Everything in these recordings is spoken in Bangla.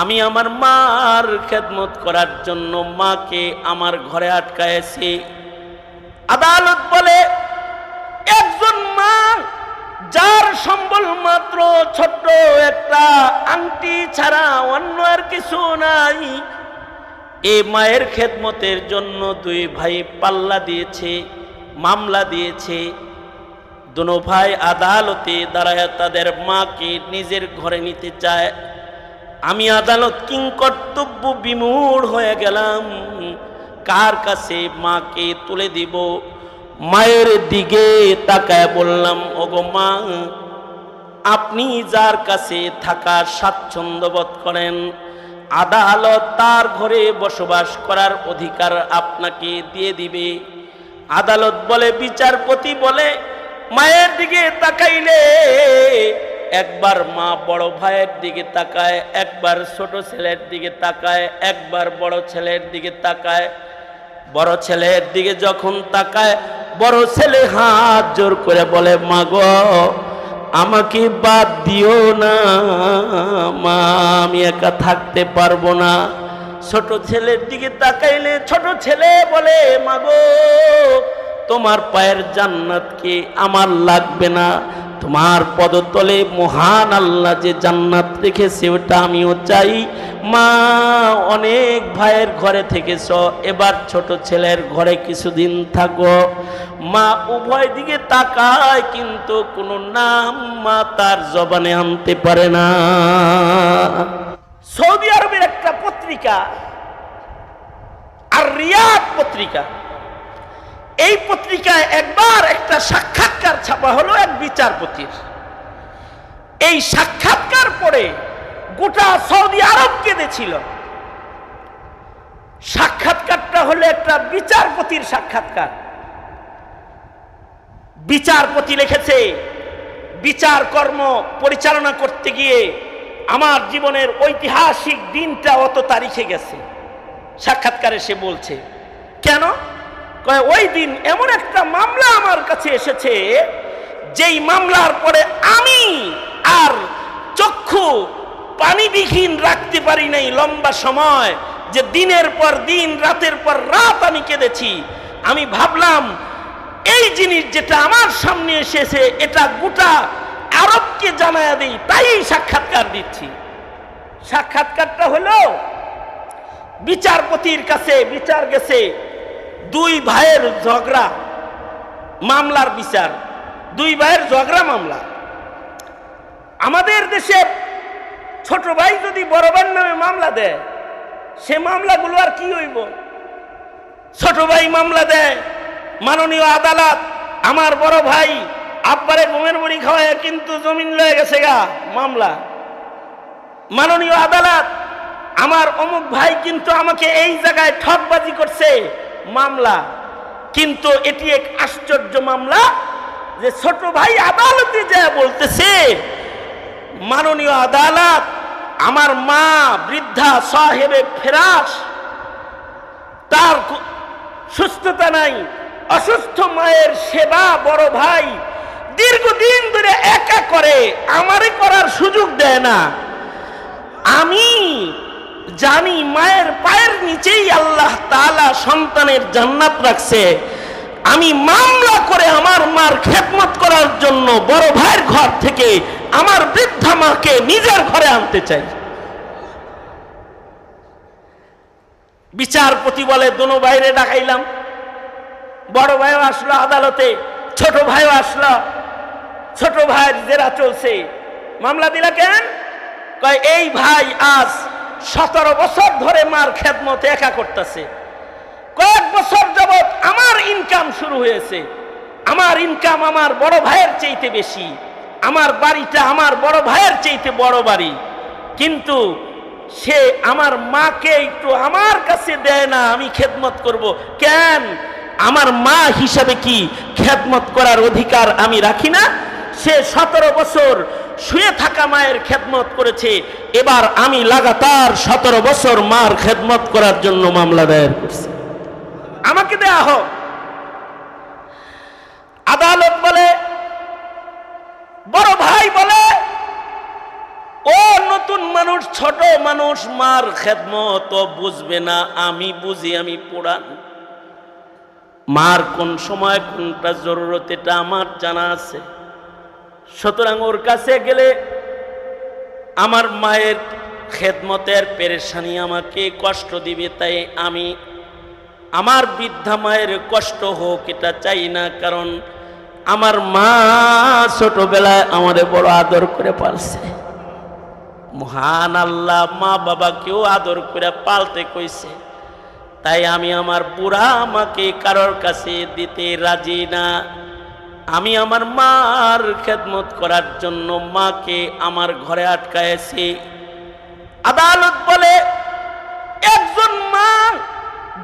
আমি আমার মার খেদমত করার জন্য মাকে আমার ঘরে আটকায়েছি আদালত বলে, একজন মা, যার সম্বল মাত্র ছোট্ট একটা আংটি ছাড়া অন্য আর কিছু নাই, এ মায়ের খেদমতের জন্য দুই ভাই পাল্লা দিয়েছে, মামলা দিয়েছে। দুনো ভাই আদালতে দাঁড়ায় তাদের মাকে নিজের ঘরে নিতে চায়। আমি আদালত কিং কর্তব্য বিমূঢ় হয়ে গেলাম। কার কাছে মাকে তুলে দিব? মায়ের দিকে তাকায় বললাম, ওগো মা, আপনি যার কাছে থাকার স্বাচ্ছন্দ্য বোধ করেন, আদালত তার ঘরে বসবাস করার অধিকার আপনাকে দিয়ে দিবে। আদালত বলে, বিচারপতি বলে, মায়ের দিকে তাকাইলে একবার মা বড় ভাইয়ের দিকে তাকায়, একবার ছোট ছেলের দিকে তাকায়, একবার বড় ছেলের দিকে তাকায়। বড় ছেলের দিকে যখন তাকায়, বড় ছেলে হাত জোর করে বলে মাগো আমাকে বাদ দিও না, মা, আমি একা থাকতে পারব না। ছোট ছেলের দিকে তাকাইলে ছোট ছেলে বলে মাগো তোমার পায়ের জান্নাতকে আমার লাগবে না? তোমার পদতলে মহান আল্লাহ যে জান্নাত রেখেছে, ওটা আমিও চাই। মা, অনেক ভাইয়ের ঘরে থেকেছ, এবার ছোট ছেলের ঘরে কিছুদিন থাকো। মা, উভয় দিকে তাকায়, কিন্তু কোনো নাম মা তার জবানে আনতে পারে না। সৌদি আরবের একটা পত্রিকা, আর রিয়াদ পত্রিকা এই পত্রিকায় একবার একটা সাক্ষাৎকার ছাপা হলো এক বিচারপতির। এই সাক্ষাৎকার পরে গোটা সৌদি আরব কেঁদেছিল। সাক্ষাৎকারটা হলো একটা বিচারপতির সাক্ষাৎকার। বিচারপতি লিখেছে, বিচার কর্ম পরিচালনা করতে গিয়ে আমার জীবনের ঐতিহাসিক দিনটা অত তারিখে গেছে। সাক্ষাৎকারে সে বলছে, কেন? ওই দিন এমন একটা মামলা আমার কাছে এসেছে, যেই মামলার পরে আমি আর চক্ষু পানিবিহীন রাখতে পারি নাই লম্বা সময়, যে দিনের পর দিন, রাতের পর রাত আমি কেঁদেছি। আমি ভাবলাম, এই জিনিস যেটা আমার সামনে এসেছে, এটা গোটা আরবকে জানায় দিই, তাই সাক্ষাৎকার দিচ্ছি। সাক্ষাৎকারটা হলো, বিচারপতির কাছে বিচার গেছে দুই ভাইয়ের ঝগড়া, মামলার বিচার। দুই ভাইয়ের ঝগড়া, মামলা। আমাদের দেশে ছোট ভাই যদি বড় ভাইয়ের নামে মামলা দেয়, সে মামলাগুলো আর কি হইব? ছোট ভাই মামলা দেয়, মাননীয় আদালত, আমার বড় ভাই আব্বারে ঘুমের মুড়ি খাওয়ায় কিন্তু জমিন লয়ে গেছে গা, মামলা। মাননীয় আদালত, আমার অমুক ভাই কিন্তু আমাকে এই জায়গায় ঠকবাজি করছে মামলা। কিন্তু এটি এক আশ্চর্য মামলা যে ছোট ভাই আদালতে যা বলতেছে, মাননীয় আদালত, আমার মা বৃদ্ধা সাহেবে ফেরাস, তার সুস্থতা নাই, অসুস্থ মায়ের সেবা বড় ভাই দীর্ঘদিন ধরে একা করে, আমারে করার সুযোগ দেয় না। আমি জানি মায়ের পায়ের নিচেই আল্লাহ তাআলা সন্তানের জান্নাত রাখছে। আমি মামলা করে আমার মার খেদমত করার জন্য বড় ভাইয়ের ঘর থেকে আমার বৃদ্ধা মাকে নিজের ঘরে আনতে চাই। বিচারপতি বলে, দোনো বাইরে ডাকাইলাম। বড় ভাইও আসলো আদালতে, ছোট ভাইও আসলো। ছোট ভাইয়ের জেরা চলছে। মামলা দিলা কেন? কয়, এই ভাই আজ সতেরো বছর ধরে মার খেদমত একা করতেছে। কয়েক বছর যাবৎ আমার ইনকাম শুরু হয়েছে। আমার ইনকাম আমার বড় ভাইয়ের চাইতে বেশি। আমার বাড়িটা আমার বড় ভাইয়ের চাইতে বড় বাড়ি। কিন্তু সে আমার মাকে একটু আমার কাছে দেয় না, আমি খেদমত করব। কেন? আমার মা হিসাবে কি খেদমত করার অধিকার আমি রাখি না? সে সতেরো বছর শুয়ে থাকা মায়ের খেদমত করেছে। এবার আমি লাগাতার সতেরো বছর মার খেদমত করার জন্য মামলা দায়ের করছি। আমাকে দেয়া হোক। আদালত বলে, বড় ভাই বলে, ও নতুন মানুষ, ছোট মানুষ, মার খেদমত বুঝবে না, আমি বুঝি, আমি পুরান মার কোন সময়, কোনটা জরুরত, এটা আমার জানা আছে। সুতরাং ওর কাছে গেলে আমার মায়ের খেদমতের পেরেশানি আমাকে কষ্ট দিবে, তাই আমি আমার বৃদ্ধা মায়ের কষ্ট হোক, এটা চাই না, কারণ আমার মা ছোটবেলায় আমাদের বড় আদর করে পালছে। মহান আল্লাহ, মা বাবাকেও আদর করে পালতে কইছে। তাই আমি আমার বুড়া আমাকে কারোর কাছে দিতে রাজি না। আমি আমার মার খেদমত করার জন্য মাকে আমার ঘরে আটকায়েছি আদালত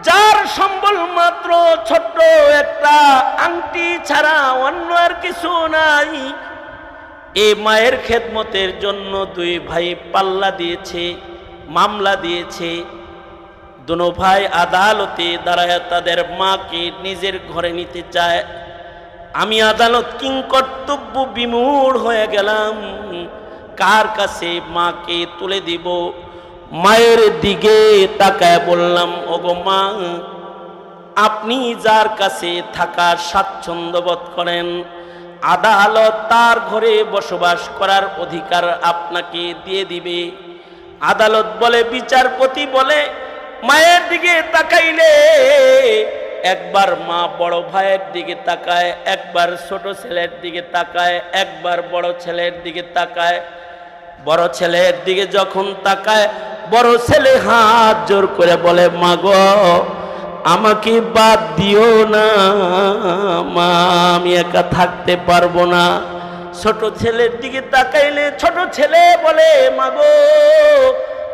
যার সম্বল মাত্র ছোট্ট একটা আংটি ছাড়া অন্য আর কিছু নাই। এ মায়ের খেদমতের জন্য দুই ভাই পাল্লা দিয়েছে, মামলা দিয়েছে। দুনো ভাই আদালতে দাঁড়ায় তাদের মাকে নিজের ঘরে নিতে চায়। আমি আদালত কিং কর্তব্য বিমূঢ় হয়ে গেলাম। কার কাছে মাকে তুলে দিব? মায়ের দিকে তাকায় বললাম, ওগো মা, আপনি যার কাছে থাকার স্বাচ্ছন্দ্য বোধ করেন, আদালত তার ঘরে বসবাস করার অধিকার আপনাকে দিয়ে দিবে। আদালত বলে, বিচারপতি বলে, মায়ের দিকে তাকাইলে একবার মা বড় ভাইয়ের দিকে তাকায়, একবার ছোট ছেলের দিকে তাকায়, একবার বড় ছেলের দিকে তাকায়, বড় ছেলের দিকে যখন তাকায় বড় ছেলে হাত জোর করে বলে মাগো আমাকে বাদ দিও না। মা, আমি একা থাকতে পারব না। ছোট ছেলের দিকে তাকাইলে ছোট ছেলে বলে মাগো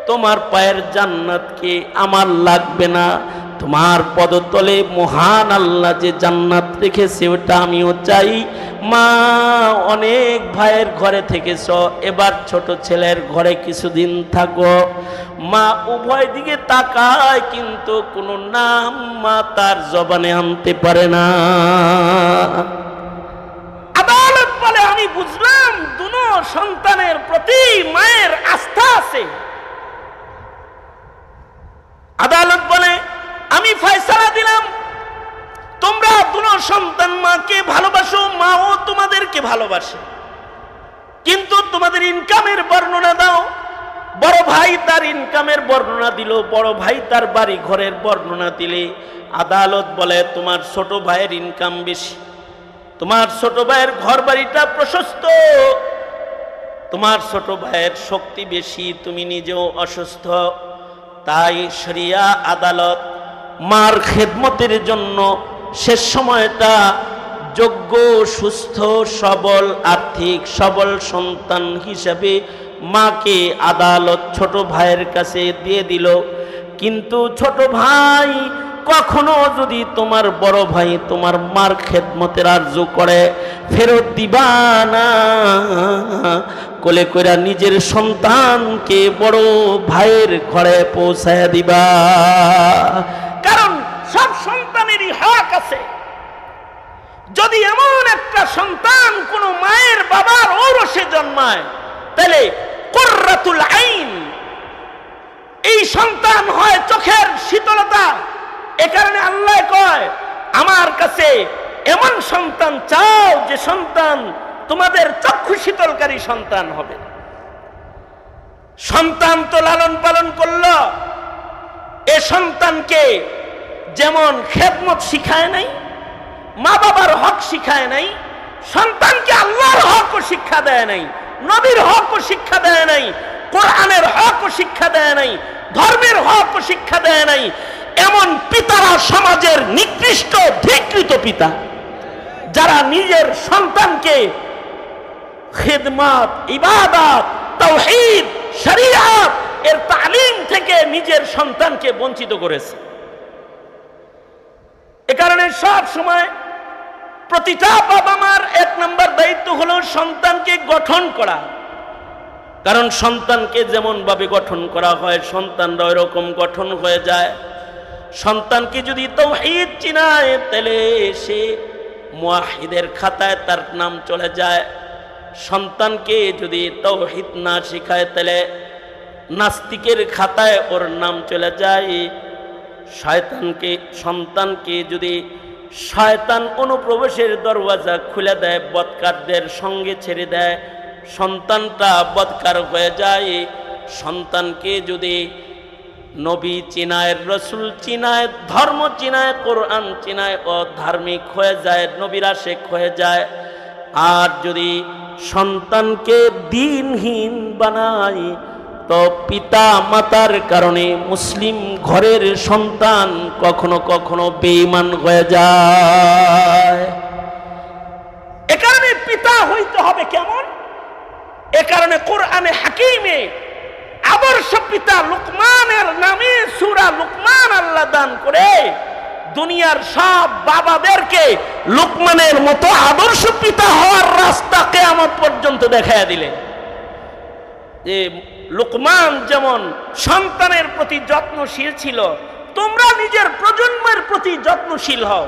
তোমার পায়ের জান্নাত কি আমার লাগবে না। তোমার পদতলে মহান আল্লাহ যে জান্নাত রেখেছে, ওটা আমিও চাই। মা, অনেক ভাইয়ের ঘরে থেকেছ, এবার ছোট ছেলের ঘরে কিছুদিন থাকো। মা, উভয় দিকে তাকায়, কিন্তু কোনো নাম মা তার জবানে আনতে পারে না। আদালত বলে, আমি বুঝলাম, দুনো সন্তানের প্রতি মায়ের আস্থা আছে। আদালত বলে আমি ফয়সালা দিলাম। তোমরা দুনো সন্তান মাকে ভালোবাসো, মাও তোমাদেরকে ভালোবাসে। কিন্তু তোমাদের ইনকামের বর্ণনা দাও। বড় ভাই তার ইনকামের বর্ণনা দিল, বড় ভাই তার বাড়ি ঘরের বর্ণনা দিলে। আদালত বলে, তোমার ছোট ভাইয়ের ইনকাম বেশি। তোমার ছোট ভাইয়ের ঘর বাড়িটা প্রশস্ত। তোমার ছোট ভাইয়ের শক্তি বেশি। তুমি নিজেও অসুস্থ। তাই শরিয়া আদালত মার খেদমতের জন্য শেষ সময়টা যোগ্য, সুস্থ, সবল, আর্থিক, সবল সন্তান হিসেবে মাকে আদালত ছোট ভাইয়ের কাছে দিয়ে দিল। কিন্তু ছোট ভাই কখনো যদি তোমার বড় ভাই তোমার মার খেদমতের আর্য করে, ফেরত দিবা না। কোলে কইরা নিজের সন্তানকে বড় ভাইয়ের ঘরে পৌঁছায় দিবা। সব সন্তানেরই হক আছে। যদি এমন একটা সন্তান কোন মায়ের বাবার ঔরসে জন্মায়, তাহলে কর্রাতুল আইন, এই সন্তান হয় চোখের শীতলতা। এ কারণে আল্লাহ কয়, আমার কাছে এমন সন্তান চাও যে সন্তান তোমাদের চক্ষু শীতলকারী সন্তান হবে। সন্তান তো লালন পালন করল। এ সন্তানকে যেমন খেদমত শিখায় নাই, মা বাবার হক শিখায় নাই, সন্তানকে আল্লাহর হক ও শিক্ষা দেয় নাই, নবীর হক ও শিক্ষা দেয় নাই, কোরআনের হক ও শিক্ষা দেয় নাই, ধর্মের হক ও শিক্ষা দেয় নাই, এমন পিতারা সমাজের নিকৃষ্ট, ধিকৃত পিতা, যারা নিজের সন্তানকে খেদমাত, ইবাদত, তৌহিদ, শরিয়াত, এর তালিম থেকে নিজের সন্তানকে বঞ্চিত করেছে। কারণে সব সময় প্রতিটা বাবা মার এক নম্বর দায়িত্ব হলো সন্তানকে গঠন করা। কারণ সন্তানকে যেমন ভাবে গঠন করা হয়, সন্তানরা ওইরকম গঠন হয়ে যায়। সন্তানকে যদি তৌহিদ চিনায়, তাহলে সে মুয়াহিদের খাতায় তার নাম চলে যায়। সন্তানকে যদি তৌহিদ না শিখায়, তাহলে নাস্তিকের খাতায় ওর নাম চলে যায়। শয়তানকে, সন্তানকে যদি শয়তান অনুপ্রবেশের দরওয়াজা খুলে দেয় বদকারদের সঙ্গে ছেড়ে দেয়, সন্তানটা বদকার হয়ে যায়, সন্তানকে যদি নবী চিনায়, রসুল চিনায়, ধর্ম চিনায়, কোরআন চিনায় ধার্মিক হয়ে যায়, নবীরা শেখ হয়ে যায়, আর যদি সন্তানকে দিনহীন বানায় তো পিতা মাতার কারণে মুসলিম ঘরের সন্তান কখনো কখনো বেঈমান হয়ে যায়। এ কারণে পিতা হইতে হবে কেমন? এ কারণে কোরআনে হাকিমে আদর্শ পিতা লুকমানের নামে সুরা লুকমান আল্লাহ দান করে দুনিয়ার সব বাবাদেরকে লুকমানের মতো আদর্শ পিতা হওয়ার রাস্তা কেয়ামত পর্যন্ত দেখাইয়া দিলেন। যে লোকমান যেমন সন্তানের প্রতি যত্নশীল ছিল তোমরা নিজের প্রজন্মের প্রতি যত্নশীল হও।